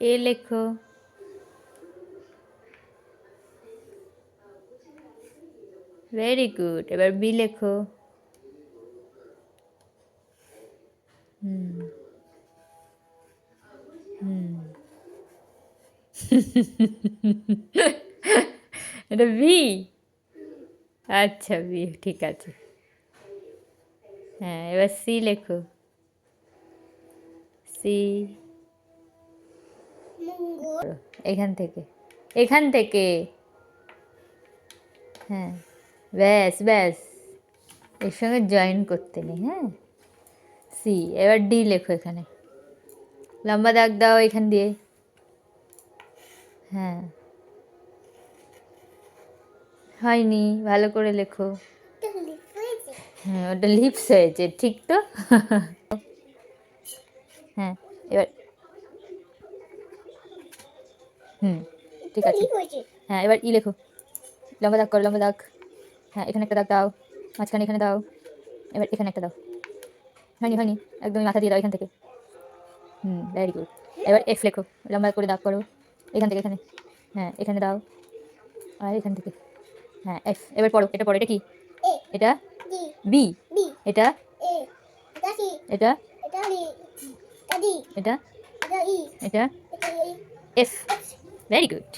এ লেখো। Very good এবার B লেখো। হুম। হুম। এটা বি আচ্ছা বি ঠিক আছে। হ্যাঁ এবার সি লেখো। সি এখান থেকে এখান থেকে। হ্যাঁ ব্যাস ব্যাস। এর সঙ্গে জয়েন করতে নেই হ্যাঁ? সি এবার ডি লেখো এখানে। লম্বা দাগ দাও এখান দিয়ে। হ্যাঁ। হয়নি, ভালো করে লেখো। হ্যাঁ ওটা লিপস হয়েছে, ঠিক তো? হ্যাঁ এবার হুম ঠিক আছে। হ্যাঁ এবার ই লেখো। লম্বা দাগ করো লম্বা দাগ। হ্যাঁ এখানে একটা দাগ দাও মাঝখানে এখানে দাও। এবার এখানে একটা দাও। হয়নি হয়নি একদমই মাথা দিয়ে দাও এখান থেকে। হুম ভেরি গুড এবার এফ লেখো লম্বা করে দাগ করো এখান থেকে এখানে। হ্যাঁ এখানে দাও আর এখান থেকে। হ্যাঁ এফ এবার পড়ো এটা পড়ো এটা কি? এটা বি এটা এটা এটা এটা ই এফ ভেরি গুড